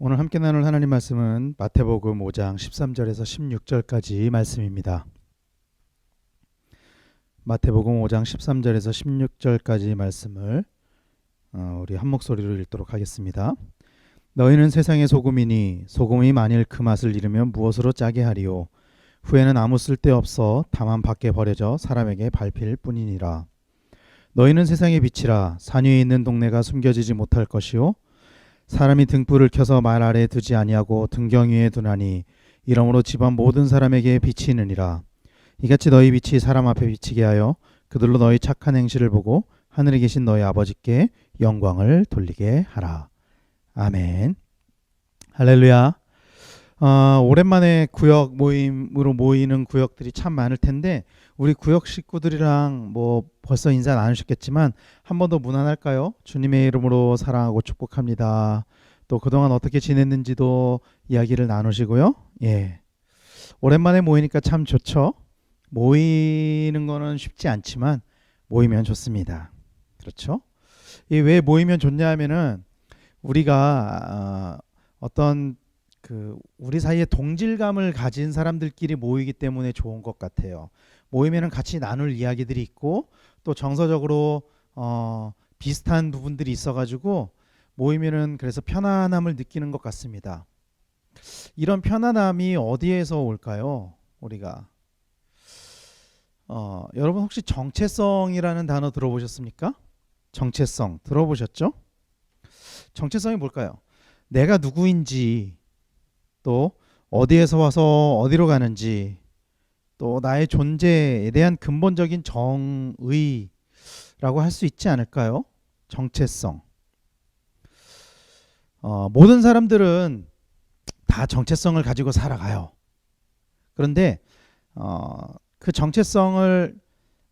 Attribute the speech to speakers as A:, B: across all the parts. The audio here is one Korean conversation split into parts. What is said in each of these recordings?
A: 오늘 함께 나눌 하나님 말씀은 마태복음 5장 13절에서 16절까지 말씀입니다. 마태복음 5장 13절에서 16절까지 말씀을 어, 우리 한 목소리로 읽도록 하겠습니다. 너희는 세상의 소금이니 소금이 만일 그 맛을 잃으면 무엇으로 짜게 하리요 후에는 아무 쓸데 없어 다만 밖에 버려져 사람에게 밟힐 뿐이니라. 너희는 세상의 빛이라 산 위에 있는 동네가 숨겨지지 못할 것이요 사람이 등불을 켜서 말 아래 두지 아니하고 등경 위에 두나니 이러므로 집안 모든 사람에게 비치느니라. 이같이 너희 빛이 사람 앞에 비치게 하여 그들로 너희 착한 행실을 보고 하늘에 계신 너희 아버지께 영광을 돌리게 하라. 아멘. 할렐루야. 어, 오랜만에 구역 모임으로 모이는 구역들이 참 많을 텐데 우리 구역 식구들이랑 뭐 벌써 인사 나누셨겠지만 한 번더 문안할까요? 주님의 이름으로 사랑하고 축복합니다. 또 그동안 어떻게 지냈는지도 이야기를 나누시고요. 예. 오랜만에 모이니까 참 좋죠. 모이는 거는 쉽지 않지만 모이면 좋습니다. 그렇죠? 이 왜 모이면 좋냐 하면은 우리가 어, 어떤 그 우리 사이에 동질감을 가진 사람들끼리 모이기 때문에 좋은 것 같아요. 모이면은 같이 나눌 이야기들이 있고 또 정서적으로 어 비슷한 부분들이 있어가지고 모이면은 그래서 편안함을 느끼는 것 같습니다. 이런 편안함이 어디에서 올까요? 우리가 어 여러분 혹시 정체성이라는 단어 들어보셨습니까? 정체성 들어보셨죠? 정체성이 뭘까요? 내가 누구인지 또 어디에서 와서 어디로 가는지 또 나의 존재에 대한 근본적인 정의라고 할 수 있지 않을까요? 정체성. 어, 모든 사람들은 다 정체성을 가지고 살아가요. 그런데 어, 그 정체성을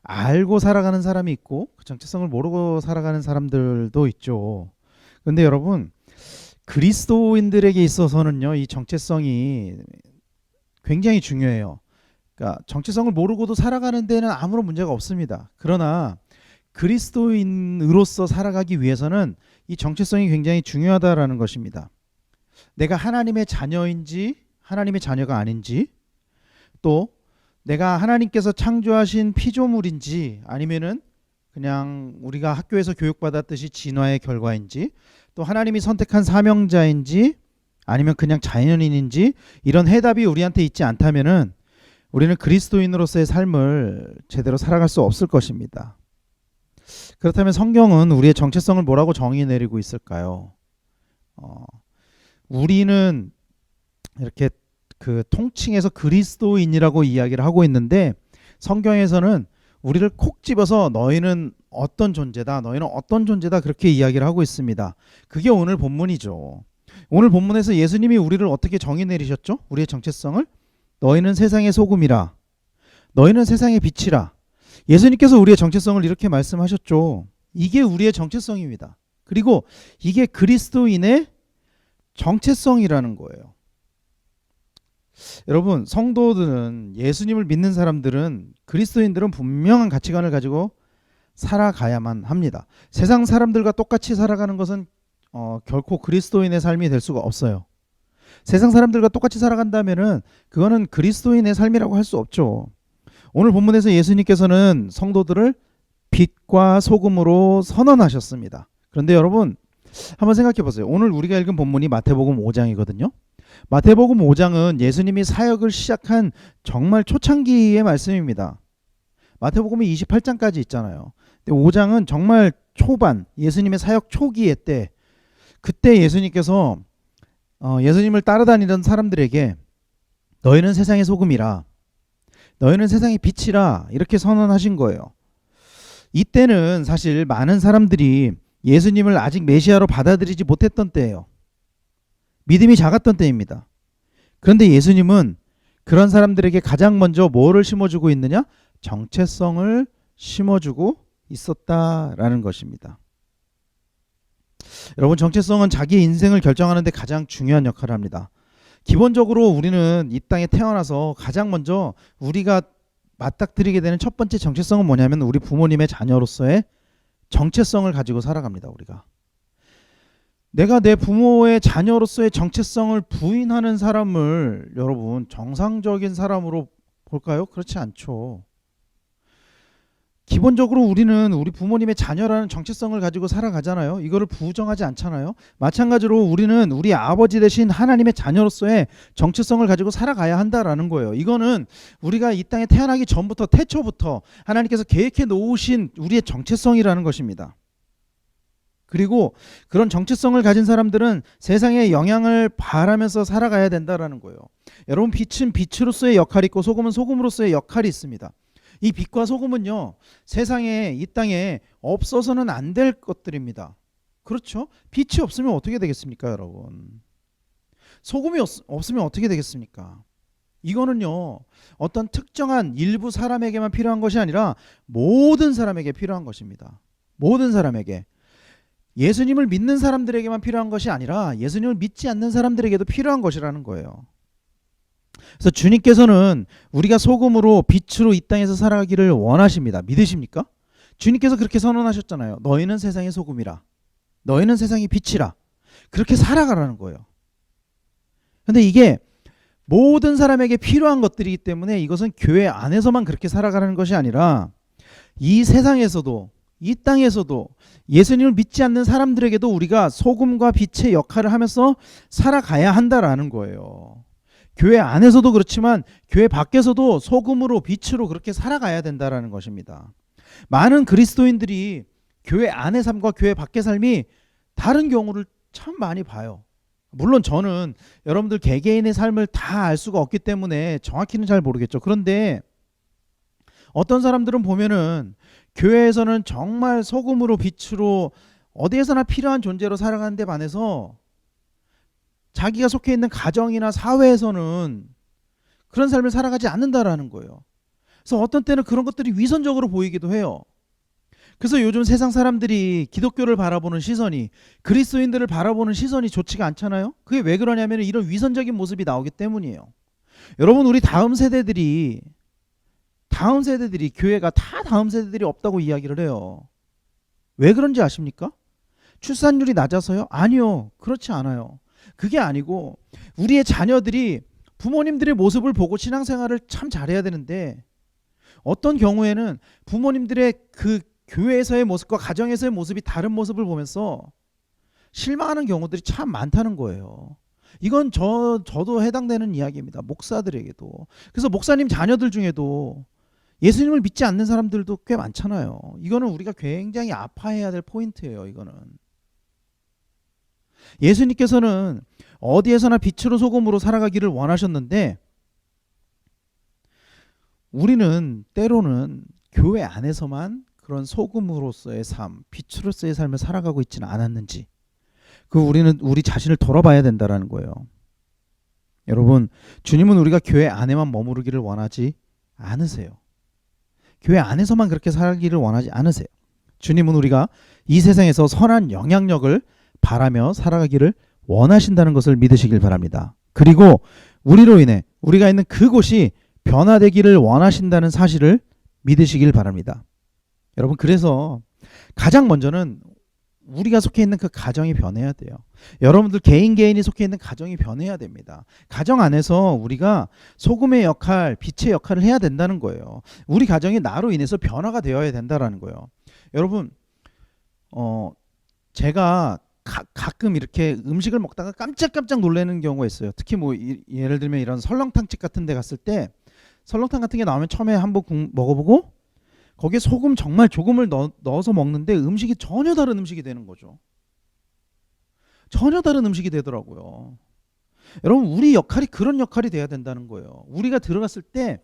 A: 알고 살아가는 사람이 있고 그 정체성을 모르고 살아가는 사람들도 있죠. 그런데 여러분 그리스도인들에게 있어서는요 이 정체성이 굉장히 중요해요. 그러니까 정체성을 모르고도 살아가는 데는 아무런 문제가 없습니다. 그러나 그리스도인으로서 살아가기 위해서는 이 정체성이 굉장히 중요하다라는 것입니다. 내가 하나님의 자녀인지 하나님의 자녀가 아닌지 또 내가 하나님께서 창조하신 피조물인지 아니면은 그냥 우리가 학교에서 교육받았듯이 진화의 결과인지 또 하나님이 선택한 사명자인지 아니면 그냥 자연인인지 이런 해답이 우리한테 있지 않다면은 우리는 그리스도인으로서의 삶을 제대로 살아갈 수 없을 것입니다. 그렇다면 성경은 우리의 정체성을 뭐라고 정의 내리고 있을까요? 어, 우리는 이렇게 그 통칭해서 그리스도인이라고 이야기를 하고 있는데 성경에서는 우리를 콕 집어서 너희는 어떤 존재다, 너희는 어떤 존재다 그렇게 이야기를 하고 있습니다. 그게 오늘 본문이죠. 오늘 본문에서 예수님이 우리를 어떻게 정의 내리셨죠? 우리의 정체성을 너희는 세상의 소금이라, 너희는 세상의 빛이라. 예수님께서 우리의 정체성을 이렇게 말씀하셨죠. 이게 우리의 정체성입니다. 그리고 이게 그리스도인의 정체성이라는 거예요. 여러분, 성도들은 예수님을 믿는 사람들은 그리스도인들은 분명한 가치관을 가지고 살아가야만 합니다. 세상 사람들과 똑같이 살아가는 것은 어, 결코 그리스도인의 삶이 될 수가 없어요. 세상 사람들과 똑같이 살아간다면은 그거는 그리스도인의 삶이라고 할 수 없죠. 오늘 본문에서 예수님께서는 성도들을 빛과 소금으로 선언하셨습니다. 그런데 여러분 한번 생각해 보세요. 오늘 우리가 읽은 본문이 마태복음 5장이거든요. 마태복음 5장은 예수님이 사역을 시작한 정말 초창기의 말씀입니다. 마태복음이 28장까지 있잖아요. 근데 5장은 정말 초반 예수님의 사역 초기의 때 그때 예수님께서 어, 예수님을 따라다니던 사람들에게 너희는 세상의 소금이라 너희는 세상의 빛이라 이렇게 선언하신 거예요. 이때는 사실 많은 사람들이 예수님을 아직 메시아로 받아들이지 못했던 때예요. 믿음이 작았던 때입니다. 그런데 예수님은 그런 사람들에게 가장 먼저 뭐를 심어주고 있느냐? 정체성을 심어주고 있었다라는 것입니다. 여러분 정체성은 자기 인생을 결정하는 데 가장 중요한 역할을 합니다. 기본적으로 우리는 이 땅에 태어나서 가장 먼저 우리가 맞닥뜨리게 되는 첫 번째 정체성은 뭐냐면 우리 부모님의 자녀로서의 정체성을 가지고 살아갑니다. 우리가 내가 내 부모의 자녀로서의 정체성을 부인하는 사람을 여러분 정상적인 사람으로 볼까요? 그렇지 않죠. 기본적으로 우리는 우리 부모님의 자녀라는 정체성을 가지고 살아가잖아요. 이거를 부정하지 않잖아요. 마찬가지로 우리는 우리 아버지 대신 하나님의 자녀로서의 정체성을 가지고 살아가야 한다라는 거예요. 이거는 우리가 이 땅에 태어나기 전부터 태초부터 하나님께서 계획해 놓으신 우리의 정체성이라는 것입니다. 그리고 그런 정체성을 가진 사람들은 세상에 영향을 바라면서 살아가야 된다라는 거예요. 여러분 빛은 빛으로서의 역할이 있고 소금은 소금으로서의 역할이 있습니다. 이 빛과 소금은요 세상에 이 땅에 없어서는 안 될 것들입니다. 그렇죠? 빛이 없으면 어떻게 되겠습니까, 여러분? 소금이 없, 없으면 어떻게 되겠습니까? 이거는요 어떤 특정한 일부 사람에게만 필요한 것이 아니라 모든 사람에게 필요한 것입니다. 모든 사람에게 예수님을 믿는 사람들에게만 필요한 것이 아니라 예수님을 믿지 않는 사람들에게도 필요한 것이라는 거예요. 그래서 주님께서는 우리가 소금으로 빛으로 이 땅에서 살아가기를 원하십니다. 믿으십니까? 주님께서 그렇게 선언하셨잖아요. 너희는 세상의 소금이라. 너희는 세상의 빛이라. 그렇게 살아가라는 거예요. 근데 이게 모든 사람에게 필요한 것들이기 때문에 이것은 교회 안에서만 그렇게 살아가는 것이 아니라 이 세상에서도 이 땅에서도 예수님을 믿지 않는 사람들에게도 우리가 소금과 빛의 역할을 하면서 살아가야 한다라는 거예요. 교회 안에서도 그렇지만 교회 밖에서도 소금으로 빛으로 그렇게 살아가야 된다라는 것입니다. 많은 그리스도인들이 교회 안의 삶과 교회 밖의 삶이 다른 경우를 참 많이 봐요. 물론 저는 여러분들 개개인의 삶을 다 알 수가 없기 때문에 정확히는 잘 모르겠죠. 그런데 어떤 사람들은 보면은 교회에서는 정말 소금으로 빛으로 어디에서나 필요한 존재로 살아가는 데 반해서 자기가 속해 있는 가정이나 사회에서는 그런 삶을 살아가지 않는다라는 거예요. 그래서 어떤 때는 그런 것들이 위선적으로 보이기도 해요. 그래서 요즘 세상 사람들이 기독교를 바라보는 시선이 그리스도인들을 바라보는 시선이 좋지가 않잖아요. 그게 왜 그러냐면 이런 위선적인 모습이 나오기 때문이에요. 여러분 우리 다음 세대들이 다음 세대들이 교회가 다 다음 세대들이 없다고 이야기를 해요. 왜 그런지 아십니까? 출산율이 낮아서요? 아니요. 그렇지 않아요. 그게 아니고 우리의 자녀들이 부모님들의 모습을 보고 신앙생활을 참 잘해야 되는데 어떤 경우에는 부모님들의 그 교회에서의 모습과 가정에서의 모습이 다른 모습을 보면서 실망하는 경우들이 참 많다는 거예요. 이건 저 저도 해당되는 이야기입니다. 목사들에게도. 그래서 목사님 자녀들 중에도 예수님을 믿지 않는 사람들도 꽤 많잖아요. 이거는 우리가 굉장히 아파해야 될 포인트예요. 이거는. 예수님께서는 어디에서나 빛으로 소금으로 살아가기를 원하셨는데 우리는 때로는 교회 안에서만 그런 소금으로서의 삶, 빛으로서의 삶을 살아가고 있지는 않았는지 그 우리는 우리 자신을 돌아봐야 된다라는 거예요. 여러분, 주님은 우리가 교회 안에만 머무르기를 원하지 않으세요. 교회 안에서만 그렇게 살기를 원하지 않으세요. 주님은 우리가 이 세상에서 선한 영향력을 바라며 살아가기를 원하신다는 것을 믿으시길 바랍니다. 그리고 우리로 인해 우리가 있는 그곳이 변화되기를 원하신다는 사실을 믿으시길 바랍니다. 여러분 그래서 가장 먼저는 우리가 속해 있는 그 가정이 변해야 돼요. 여러분들 개인 개인이 속해 있는 가정이 변해야 됩니다. 가정 안에서 우리가 소금의 역할, 빛의 역할을 해야 된다는 거예요. 우리 가정이 나로 인해서 변화가 되어야 된다라는 거예요. 여러분, 어 제가 가, 가끔 이렇게 음식을 먹다가 깜짝깜짝 놀라는 경우가 있어요. 특히 뭐 이, 예를 들면 이런 설렁탕집 같은 데 갔을 때 설렁탕 같은 게 나오면 처음에 한번 국- 먹어보고 거기에 소금 정말 조금을 넣, 넣어서 먹는데 음식이 전혀 다른 음식이 되는 거죠. 전혀 다른 음식이 되더라고요. 여러분 우리 역할이 그런 역할이 돼야 된다는 거예요. 우리가 들어갔을 때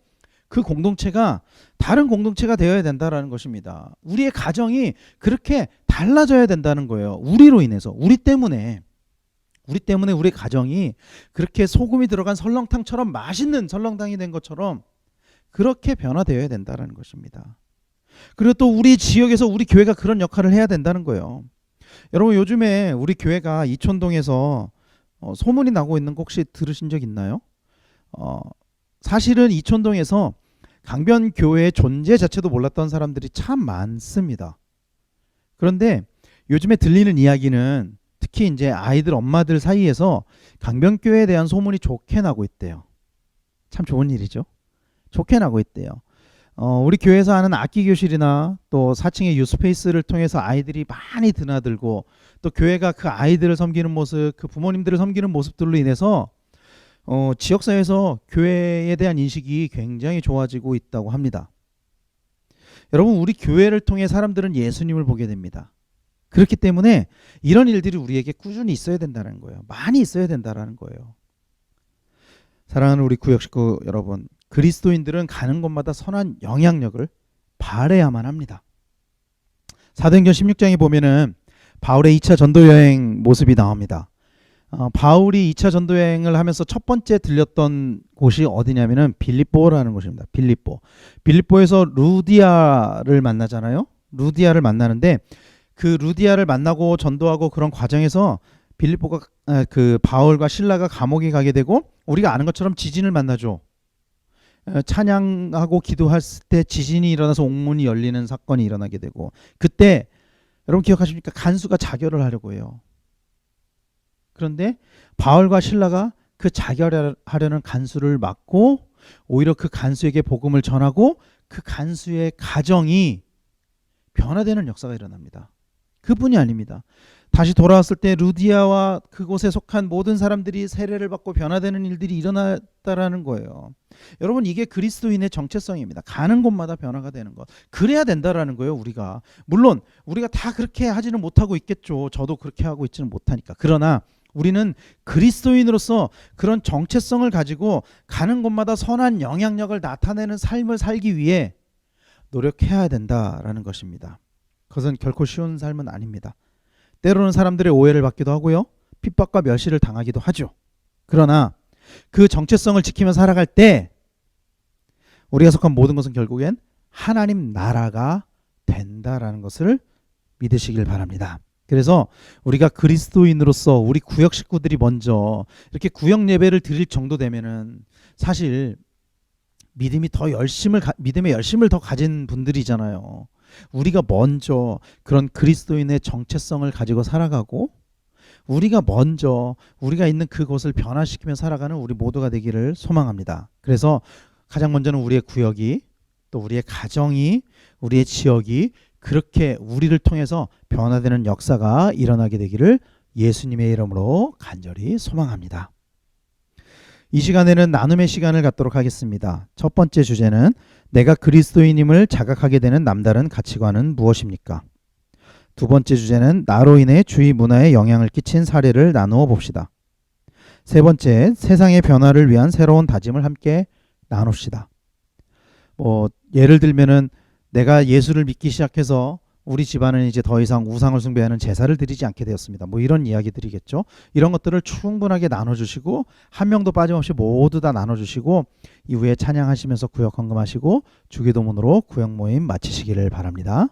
A: 그 공동체가 다른 공동체가 되어야 된다라는 것입니다. 우리의 가정이 그렇게 달라져야 된다는 거예요. 우리로 인해서 우리 때문에 우리 때문에 우리 가정이 그렇게 소금이 들어간 설렁탕처럼 맛있는 설렁탕이 된 것처럼 그렇게 변화되어야 된다라는 것입니다. 그리고 또 우리 지역에서 우리 교회가 그런 역할을 해야 된다는 거예요. 여러분 요즘에 우리 교회가 이촌동에서 어, 소문이 나고 있는 거 혹시 들으신 적 있나요? 어, 사실은 이촌동에서 강변 교회의 존재 자체도 몰랐던 사람들이 참 많습니다. 그런데 요즘에 들리는 이야기는 특히 이제 아이들 엄마들 사이에서 강변교회에 대한 소문이 좋게 나고 있대요. 참 좋은 일이죠. 좋게 나고 있대요. 어, 우리 교회에서 하는 악기 교실이나 또 4층의 유스페이스를 통해서 아이들이 많이 드나들고 또 교회가 그 아이들을 섬기는 모습, 그 부모님들을 섬기는 모습들로 인해서 어, 지역사회에서 교회에 대한 인식이 굉장히 좋아지고 있다고 합니다. 여러분, 우리 교회를 통해 사람들은 예수님을 보게 됩니다. 그렇기 때문에 이런 일들이 우리에게 꾸준히 있어야 된다는 거예요. 많이 있어야 된다는 거예요. 사랑하는 우리 구역 식구 여러분, 그리스도인들은 가는 곳마다 선한 영향력을 발해야만 합니다. 사도행전 16장에 보면은 바울의 2차 전도 여행 모습이 나옵니다. 어, 바울이 2차 전도 여행을 하면서 첫 번째 들렸던 곳이 어디냐면은 빌립보라는 곳입니다. 빌립보. 빌립보에서 루디아를 만나잖아요. 루디아를 만나는데 그 루디아를 만나고 전도하고 그런 과정에서 빌립보가 아, 그 바울과 신라가 감옥에 가게 되고 우리가 아는 것처럼 지진을 만나죠. 어, 찬양하고 기도했을 때 지진이 일어나서 옥문이 열리는 사건이 일어나게 되고 그때 여러분 기억하십니까? 간수가 자결을 하려고 해요. 그런데 바울과 신라가 그 자결하려는 간수를 막고 오히려 그 간수에게 복음을 전하고 그 간수의 가정이 변화되는 역사가 일어납니다. 그뿐이 아닙니다. 다시 돌아왔을 때 루디아와 그곳에 속한 모든 사람들이 세례를 받고 변화되는 일들이 일어났다라는 거예요. 여러분 이게 그리스도인의 정체성입니다. 가는 곳마다 변화가 되는 것. 그래야 된다라는 거예요, 우리가. 물론 우리가 다 그렇게 하지는 못하고 있겠죠. 저도 그렇게 하고 있지는 못하니까. 그러나 우리는 그리스도인으로서 그런 정체성을 가지고 가는 곳마다 선한 영향력을 나타내는 삶을 살기 위해 노력해야 된다라는 것입니다. 그것은 결코 쉬운 삶은 아닙니다. 때로는 사람들의 오해를 받기도 하고요. 핍박과 멸시를 당하기도 하죠. 그러나 그 정체성을 지키며 살아갈 때 우리가 속한 모든 것은 결국엔 하나님 나라가 된다라는 것을 믿으시길 바랍니다. 그래서 우리가 그리스도인으로서 우리 구역 식구들이 먼저 이렇게 구역 예배를 드릴 정도 되면은 사실 믿음이 더 열심을 가, 믿음의 열심을 더 가진 분들이잖아요. 우리가 먼저 그런 그리스도인의 정체성을 가지고 살아가고 우리가 먼저 우리가 있는 그곳을 변화시키며 살아가는 우리 모두가 되기를 소망합니다. 그래서 가장 먼저는 우리의 구역이 또 우리의 가정이 우리의 지역이 그렇게 우리를 통해서 변화되는 역사가 일어나게 되기를 예수님의 이름으로 간절히 소망합니다. 이 시간에는 나눔의 시간을 갖도록 하겠습니다. 첫 번째 주제는 내가 그리스도인임을 자각하게 되는 남다른 가치관은 무엇입니까? 두 번째 주제는 나로 인해 주위 문화에 영향을 끼친 사례를 나누어 봅시다. 세 번째, 세상의 변화를 위한 새로운 다짐을 함께 나눕시다. 뭐 예를 들면은 내가 예수를 믿기 시작해서 우리 집안은 이제 더 이상 우상을 숭배하는 제사를 드리지 않게 되었습니다. 뭐 이런 이야기들이겠죠. 이런 것들을 충분하게 나눠주시고 한 명도 빠짐없이 모두 다 나눠주시고 이후에 찬양하시면서 구역 헌금하시고 주기도문으로 구역 모임 마치시기를 바랍니다.